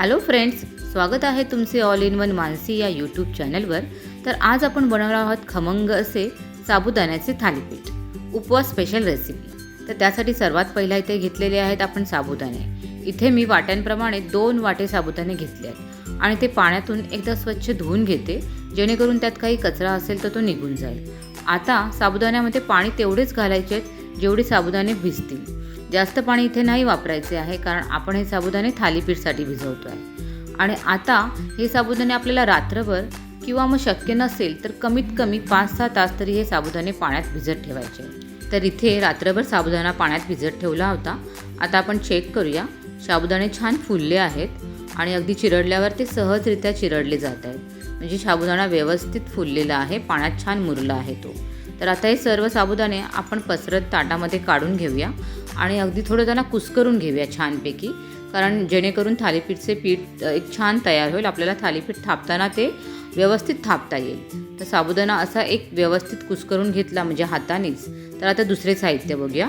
Hello friends स्वागत आहे तुमचे ऑल इन वन मानसी या यूट्यूब चॅनलवर तर आज आपण बनवणार आहोत खमंग असे साबुदाण्याचे थालीपीठ उपवास स्पेशल रेसिपी तर त्यासाठी सर्वात पहिला इथे घेतलेले आहेत आपण साबुदाणे. इथे मी वाट्यांप्रमाणे दोन वाटे साबुदाणे घेतले आहेत. आणि ते पाण्यातून एकदा स्वच्छ धुवून घेते जेणेकरून त्यात काही कचरा असेल तर तो निघून जाईल. आता साबुदाण्यामध्ये पाणी तेवढेच घालायचे आहेत जेवढे साबुदाणे भिजतील. जास्त पाणी इथे नाही वापरायचे आहे कारण आपण हे साबुदाणे थालीपीठसाठी भिजवतो आहे आणि आता हे साबुदाणे आपल्याला रात्रभर किंवा मग शक्य नसेल तर कमीत कमी पाच सहा तास तरी हे साबुदाणे पाण्यात भिजत ठेवायचे. तर इथे रात्रभर साबुदाणा पाण्यात भिजत ठेवला होता. आता आपण चेक करूया. साबुदाणे छान फुलले आहेत आणि अगदी चिरडल्यावर ते सहजरित्या चिरडले जात आहेत. म्हणजे साबुदाणा व्यवस्थित फुललेला आहे पाण्यात छान मुरला आहे तो. तर आता हे सर्व साबुदाणे आपण पसरत ताटामध्ये काढून घेऊया. आणि अगदी थोडं त्यांना कुस्करून घेऊया छानपैकी. कारण जेणेकरून थालीपीठचे पीठ एक छान तयार होईल. आपल्याला थालीपीठ थापताना ते व्यवस्थित थापता येईल. तर साबुदाणा असा एक व्यवस्थित कुस्करून घेतला म्हणजे हातानेच. तर आता दुसरे साहित्य बघूया.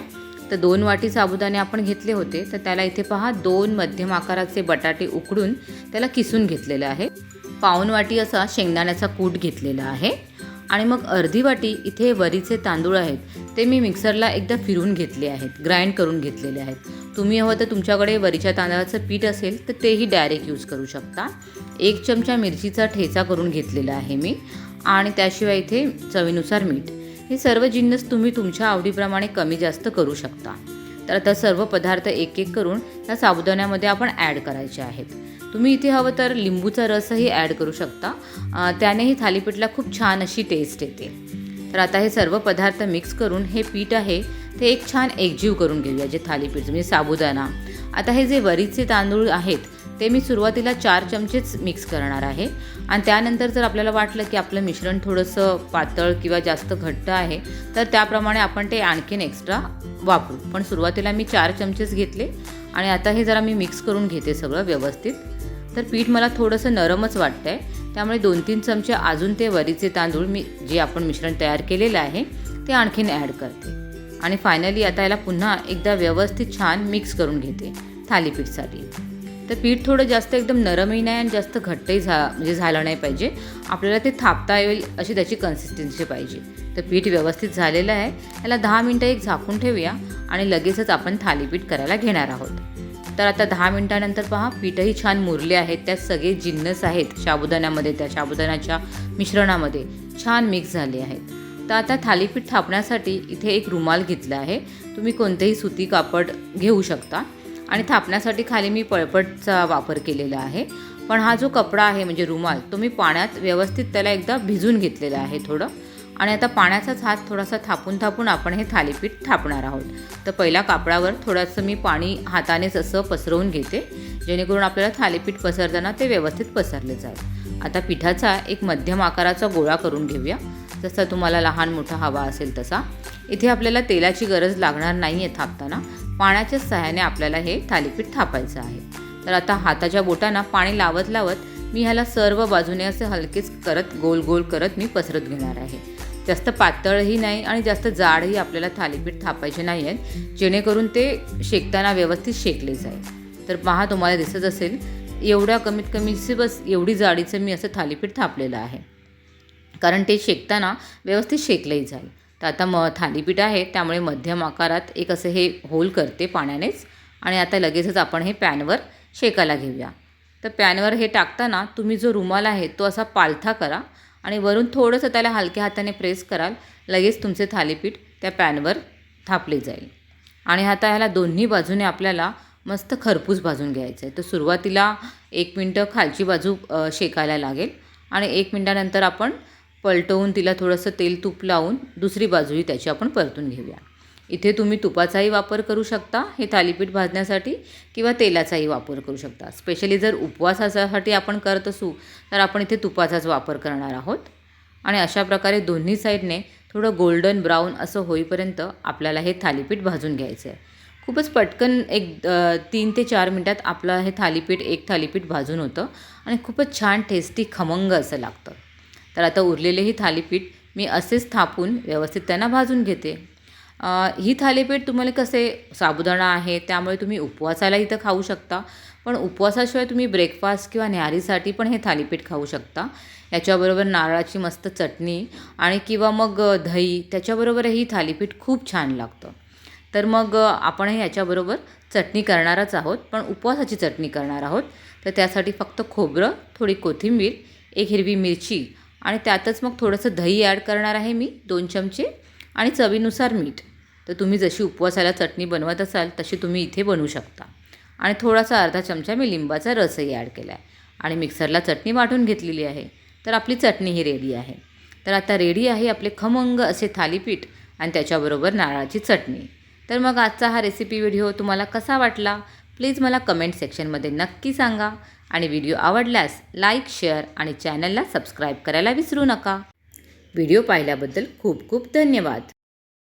तर दोन वाटी साबुदाणे आपण घेतले होते. तर त्याला इथे पहा दोन मध्यम आकाराचे बटाटे उकडून त्याला किसून घेतलेले आहे. पाऊन वाटी असा शेंगदाण्याचा कूट घेतलेला आहे. आणि मग अर्धी वाटी इथे वरीचे तांदूळ आहेत. ते मी मिक्सरला एकदा फिरून घेतले आहेत ग्राइंड करून घेतलेले आहेत. तुम्ही हवं तर तुमच्याकडे वरीच्या तांदळाचं पीठ असेल तर तेही डायरेक्ट यूज करू शकता. एक चमचा मिरचीचा ठेचा करून घेतलेला आहे मी आणि त्याशिवाय इथे चवीनुसार मीठ. हे सर्व जिन्नस तुम्ही तुमच्या आवडीप्रमाणे कमी जास्त करू शकता. तर आता सर्व पदार्थ एक एक करून त्या साबुदाण्यामध्ये आपण ॲड करायचे आहेत. तुम्ही इथे हवं तर लिंबूचा रसही ॲड करू शकता. त्यानेही थालीपीठला खूप छान अशी टेस्ट येते. तर आता हे सर्व पदार्थ मिक्स करून हे पीठ आहे ते एक छान एकजीव करून घेऊया जे थालीपीठ म्हणजे साबुदाणा. आता हे जे वरीचे तांदूळ आहेत ते मी सुरुवातीला चार चमचेच मिक्स करणार आहे. आणि त्यानंतर जर आपल्याला वाटलं की आपलं मिश्रण थोडंसं पातळ किंवा जास्त घट्ट आहे तर त्याप्रमाणे आपण ते आणखीन एक्स्ट्रा वापरू. पण सुरुवातीला मी चार चमचेच घेतले आणि आता हे जरा मी मिक्स करून घेते सगळं व्यवस्थित. तर पीठ मला थोडंसं नरमच वाटतं आहे त्यामुळे दोन तीन चमचे अजून ते वरीचे तांदूळ मी जे आपण मिश्रण तयार केलेलं आहे ते आणखीन ॲड करते. आणि फायनली आता याला पुन्हा एकदा व्यवस्थित छान मिक्स करून घेते थालीपीठसाठी. तर पीठ थोडं जास्त एकदम नरमही नाही आणि जास्त घट्टही झा म्हणजे झालं नाही पाहिजे. आपल्याला ते थापता येईल अशी त्याची कन्सिस्टन्सी पाहिजे. तर पीठ व्यवस्थित झालेलं आहे. याला दहा मिनटं एक झाकून ठेवूया आणि लगेचच आपण थालीपीठ करायला घेणार आहोत. तर आता दहा मिनटानंतर पहा पीठही छान मुरले आहेत. त्यात सगळे जिन्नस आहेत साबुदाण्यामध्ये त्या साबुदाण्याच्या मिश्रणामध्ये. छान मिक्स झाले आहेत. तर आता थालीपीठ थापण्यासाठी इथे एक रुमाल घेतला आहे. तुम्ही कोणतेही सुती कापड घेऊ शकता. आणि थापण्यासाठी खाली मी पळपटचा वापर केलेला आहे. पण हा जो कपडा आहे म्हणजे रुमाल तो मी पाण्यात व्यवस्थित त्याला एकदा भिजून घेतलेला आहे थोडं. आणि आता पाण्याचाच हात थोडासा थापून थापून आपण हे थालीपीठ थापणार आहोत. तर पहिल्या कापडावर थोडंसं मी पाणी हातानेच असं पसरवून घेते जेणेकरून आपल्याला थालीपीठ पसरताना ते व्यवस्थित पसरले जाईल. आता पिठाचा एक मध्यम आकाराचा गोळा करून घेऊया. जसा तुम्हाला लहान मोठा हवा असेल तसा. इथे आपल्याला तेलाची गरज लागणार नाही आहे थापताना. पाण्याच्याच सहाय्याने आपल्याला हे थालीपीठ थापायचं आहे. तर आता हाताच्या बोटांना पाणी लावत लावत मी ह्याला सर्व बाजूने असे हलकेच करत गोल गोल करत मी पसरत घेणार आहे. जास्त पातळही नाही आणि जास्त जाडही आपल्याला थालीपीठ थापायचे नाही आहेत. जेणेकरून ते शेकताना व्यवस्थित शेकले जाईल. तर पहा तुम्हाला दिसत असेल एवढ्या कमीत कमी बस एवढी जाडीचं मी असं थालीपीठ थापलेलं आहे. कारण ते शेकताना व्यवस्थित शेकलंही जाईल. तर आता म थालीपीठ आहे त्यामुळे मध्यम आकारात एक असं हे होल करते पाण्यानेच. आणि आता लगेचच आपण हे पॅनवर शेकायला घेऊया. तर पॅनवर हे टाकताना तुम्ही जो रुमाल आहे तो असा पालथा करा. आणि वरून थोडंसं त्याला हलक्या हाताने प्रेस कराल. लगेच तुमचे थालीपीठ त्या पॅनवर थापले जाईल. आणि आता ह्याला दोन्ही बाजूने आपल्याला मस्त खरपूस भाजून घ्यायचं आहे तर सुरुवातीला एक मिनटं खालची बाजू शेकायला लागेल. आणि एक मिनटानंतर आपण पलटवून तिला थोडंसं तेल तूप लावून दुसरी बाजूही त्याची आपण परतून घेऊया. इथे तुम्ही तुपाचाही वापर करू शकता हे थालीपीठ भाजण्यासाठी किंवा तेलाचाही वापर करू शकता. स्पेशली जर उपवासासाठी आपण करत असू तर आपण इथे तुपाचाच वापर करणार आहोत. आणि अशा प्रकारे दोन्ही साईडने थोडं गोल्डन ब्राऊन असं होईपर्यंत आपल्याला हे थालीपीठ भाजून घ्यायचं आहे. खूपच पटकन एक तीन ते चार मिनटात आपलं हे थालीपीठ एक थालीपीठ भाजून होतं आणि खूपच छान टेस्टी खमंग असं लागतं. तर आता उरलेले ही थालीपीठ मी असेच थापून व्यवस्थित त्यांना भाजून घेते. ही थालीपीठ तुम्हाला कसे साबुदाणा आहे त्यामुळे तुम्ही उपवासाला इथं खाऊ शकता. पण उपवासाशिवाय तुम्ही ब्रेकफास्ट किंवा न्याहारीसाठी पण हे थालीपीठ खाऊ शकता. याच्याबरोबर नारळाची मस्त चटणी आणि किंवा मग दही त्याच्याबरोबरही थालीपीठ खूप छान लागतं. तर मग आपणही आपण हे याच्याबरोबर चटणी करणारच आहोत पण उपवासाची चटणी करणार आहोत. तर त्यासाठी फक्त खोबरं थोडी कोथिंबीर एक हिरवी मिरची आणि त्यातच मग थोडंसं दही ॲड करणार आहे मी दोन चमचे आणि चवीनुसार मीठ. तर तुम्ही जशी उपवासाला चटणी बनवत असाल तशी तुम्ही इथे बनवू शकता. आणि थोडासा अर्धा चमचा मी लिंबाचा रसही ॲड केला आहे आणि मिक्सरला चटणी वाटून घेतलेली आहे. तर आपली चटणी ही रेडी आहे. तर आता रेडी आहे आपले खमंग असे थालीपीठ आणि त्याच्याबरोबर नारळाची चटणी. तर मग आजचा हा रेसिपी व्हिडिओ तुम्हाला कसा वाटला? प्लीज मला कमेंट सेक्शनमध्ये नक्की सांगा. आणि व्हिडिओ आवडल्यास लाईक शेअर आणि चॅनलला सबस्क्राईब करायला विसरू नका. व्हिडिओ पाहिल्याबद्दल खूप खूप धन्यवाद.